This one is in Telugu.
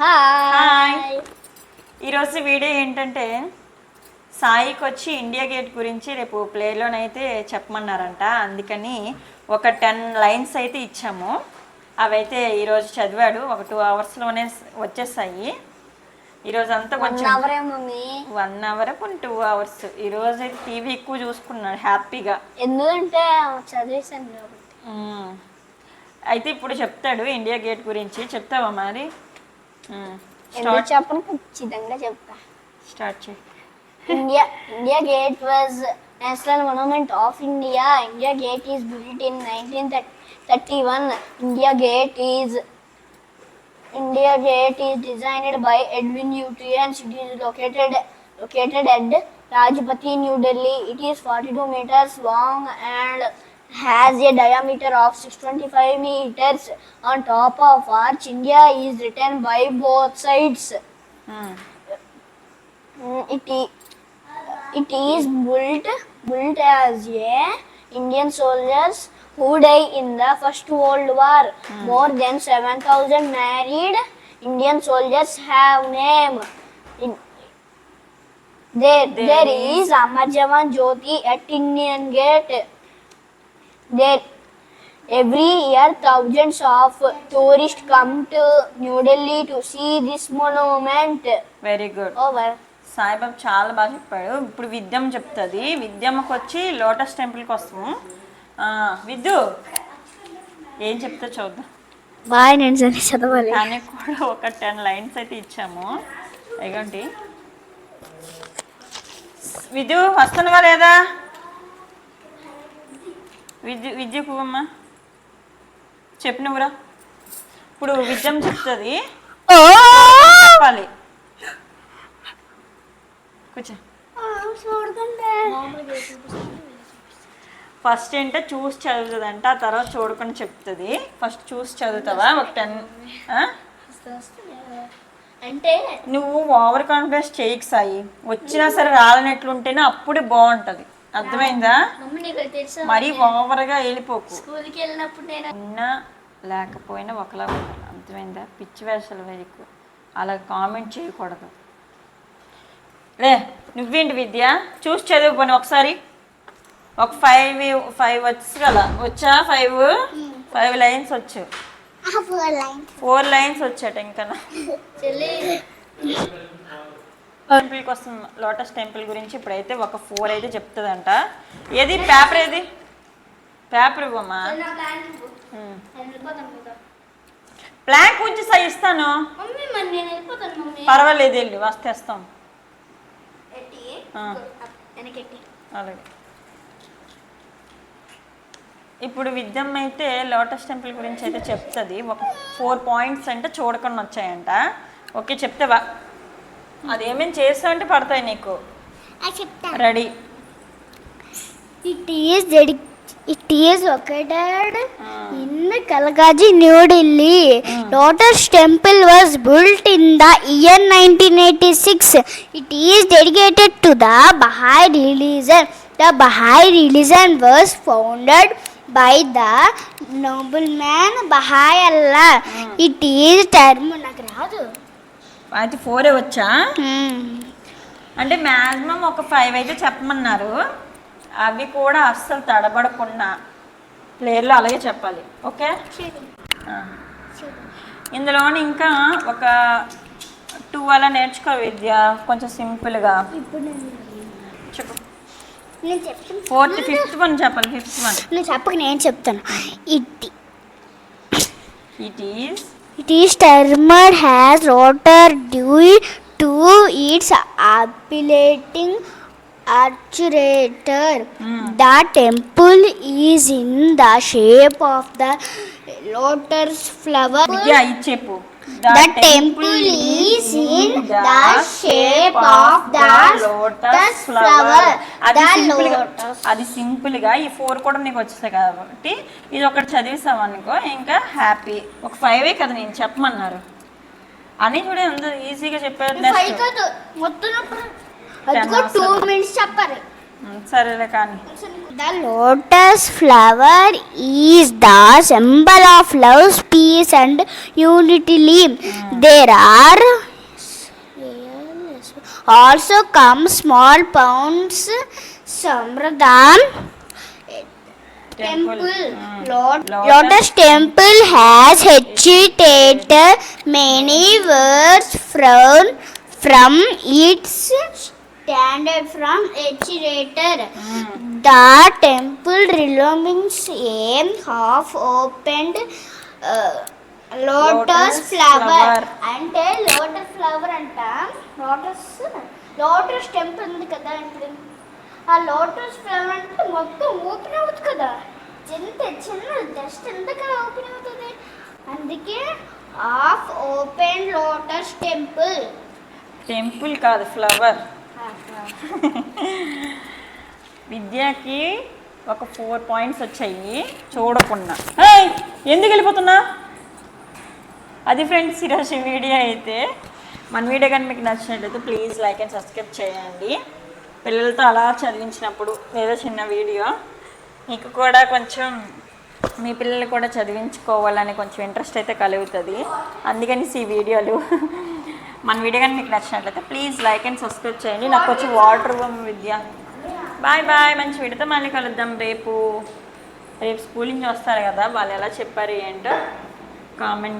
హాయ్ ఈరోజు వీడియో ఏంటంటే సాయికి వచ్చి ఇండియా గేట్ గురించి రేపు ప్లేలోనైతే చెప్పమన్నారంట. అందుకని ఒక టెన్ లైన్స్ అయితే ఇచ్చాము. అవైతే ఈరోజు చదివాడు. ఒక టూ అవర్స్లోనే వచ్చేసాయి. ఈరోజు అంతా కొంచెం వన్ అవర్ కొన్ని టూ అవర్స్. ఈరోజు అయితే టీవీ ఎక్కువ చూసుకున్నాడు హ్యాపీగా. ఎందుకంటే మ్మ్. అయితే ఇప్పుడు చెప్తాడు ఇండియా గేట్ గురించి. చెప్తావా మరి. ఎందుకు చెప్పను? ఖచ్చితంగా చెప్తా. స్టార్ట్ చేయి. India India gate was national monument of India. India gate is built in nineteen thirty one India gate is India gate is designed by Edwin Lutyens it is located located at Rajpati, New Delhi. It is 42 meters long and has a diameter of 625 meters. On top of arch, India is written by both sides. Hmm. Mm, It, it is built built as a Indian soldiers who die in the First World War. More than 7,000 married Indian soldiers have name. In, there, There there is- is Amar Jawan Jyoti at Indian Gate. There, every year thousands of tourists come to New Delhi to see this monument. Very good Over. Saibabu చాలా బాగా చెప్పాడు. ఇప్పుడు విద్యమ్మ చెప్తుంది. విద్యమ్మకి వచ్చి లోటస్ టెంపుల్కి వస్తాము ఆ, విద్యు ఏం చెప్తా చూద్దాం. బాయ్ నేను సరే చదవాలి. దానికి కూడా ఒక టెన్ లైన్స్ అయితే ఇచ్చాము. ఇగోండి. విద్యు వస్తున్నావా లేదా? విద్యు విద్య పువ్వమ్మ చెప్పు నువ్వురా ఇప్పుడు విద్యమ్మ చెప్తుంది. చెప్పాలి. కూర్చో. ఫస్ట్ ఏంటో చూసి చదువుతుందంట ఆ తర్వాత చూడకుండా చెప్తుంది. ఫస్ట్ చూసి చదువుతావా? ఒక టెన్ అంటే నువ్వు ఓవర్ కాన్ఫిడెన్స్ చేయకు సాయి. వచ్చినా సరే రాలనట్లుంటేనే అప్పుడే బాగుంటుంది. అర్థమైందా? మరీ ఓవర్గా వెళ్ళిపోకు. స్కూల్కి వెళ్ళినప్పుడు నేను ఉన్నా లేకపోయినా ఒకలా ఉండాలి. అర్థమైందా? పిచ్చి వేషాలు వేయకు. అలా కామెంట్ చేయకూడదు. లే నువ్వేంటి విద్య? చూసి చదువు పోనీ ఒకసారి. ఒక ఫైవ్ ఫైవ్ వచ్చు కదా వచ్చా? ఫైవ్? ఫైవ్ లైన్స్ వచ్చు. Four lines. వచ్చాట ఇంకా. టెంపుల్కి వస్తుంది లోటస్ టెంపుల్ గురించి ఇప్పుడైతే ఒక ఫోర్ అయితే చెప్తుందంట. ఏది? పేపర్ ఏది? పేపర్ ఇవ్వమ్మా. ప్లాంక్ ఉంచి సై ఇస్తాను. పర్వాలేదు వెళ్ళి వస్తేస్తాం అలాగే. ఇప్పుడు విద్యమ్మ అయితే లోటస్ టెంపుల్ గురించి అయితే చెప్తుంది. ఒక ఫోర్ పాయింట్స్ అంటే చూడకుండా వచ్చాయంట. ఓకే చెప్తావా? అదేమేమి చేస్తా అంటే పడతాయి నీకు ready It is dedic- it is located in Kalkaji, New Delhi. Lotus Temple was built in the year 1986. It is dedicated to the Baha'i religion. The Baha'i religion was founded by the nobleman Baha'i Allah. It is term నాకు రాదు అయితే ఫోరే వచ్చా? అంటే మ్యాక్సిమం ఒక ఫైవ్ అయితే చెప్పమన్నారు. అవి కూడా అస్సలు తడబడకుండా ప్లేయర్లో అలాగే చెప్పాలి. ఓకే. ఇందులోని ఇంకా ఒక టూ అలా నేర్చుకో విద్య కొంచెం సింపుల్గా. చెప్పు. ఫోర్త్ ఫిఫ్త్ వన్ చెప్పాలి ఫిఫ్త్ వన్ నేను చెప్పక నేను చెప్తాను. It it is It is termed has rotor due to its appealing architecture. The temple is in the shape of the lotus flower. Vidya ఇది చెప్పు The temple is in the shape of the lotus flower. అది The సింపుల్గా lotus. అది సింపుల్గా ఈ ఫోర్ కూడా నీకు వచ్చేసాయి కాబట్టి ఇది ఒకటి చదివేసాం అనుకో ఇంకా హ్యాపీ ఒక ఫైవే కదా నేను చెప్పమన్నారు అని చూడే ఎంత ఈజీగా చెప్పారు మొత్తం టూ మినిట్స్ చెప్పాలి సరేలే కానీ The lotus flower is the symbol of love, peace, and unity. There are also come small pounds. Samradhan temple. Um. Lot- Lotus temple has agitated many words from from its standard from agitator. The temple remains a half opened uh, lotus, Lotus flower. flower. అంటే లోటస్ ఫ్లవర్ అంట లోటస్ లోటస్ టెంపుల్ ఉంది కదా ఇప్పుడు ఆ లోటస్ ఫ్లవర్ అంటే మొత్తం ఓపెన్ అవుతుంది కదా ఎంత చిన్న జస్ట్ ఎంతగా ఓపెన్ అవుతుంది అందుకే half open lotus temple temple కాదు ఫ్లవర్ విద్యకి ఒక ఫోర్ పాయింట్స్ వచ్చాయి. చూడకుండా. ఎందుకు వెళ్ళిపోతున్నా? అది ఫ్రెండ్స్ ఈరోజు వీడియో అయితే మన వీడియో కానీ మీకు నచ్చినట్లయితే ప్లీజ్ లైక్ అండ్ సబ్స్క్రైబ్ చేయండి. పిల్లలతో అలా చదివించినప్పుడు ఏదో చిన్న వీడియో. మీకు కూడా కొంచెం మీ పిల్లలు కూడా చదివించుకోవాలని కొంచెం ఇంట్రెస్ట్ అయితే కలుగుతుంది. అందుకని ఈ వీడియోలు మన వీడియో కానీ మీకు నచ్చినట్లయితే ప్లీజ్ లైక్ అండ్ సబ్స్క్రైబ్ చేయండి. నాకు వచ్చి వాటర్ విద్య. బాయ్ బాయ్ మంచి వీడితో మళ్ళీ కలుద్దాం. రేపు రేపు స్కూల్ నుంచి వస్తారు కదా. వాళ్ళు ఎలా చెప్పారు ఏంటో కామెంట్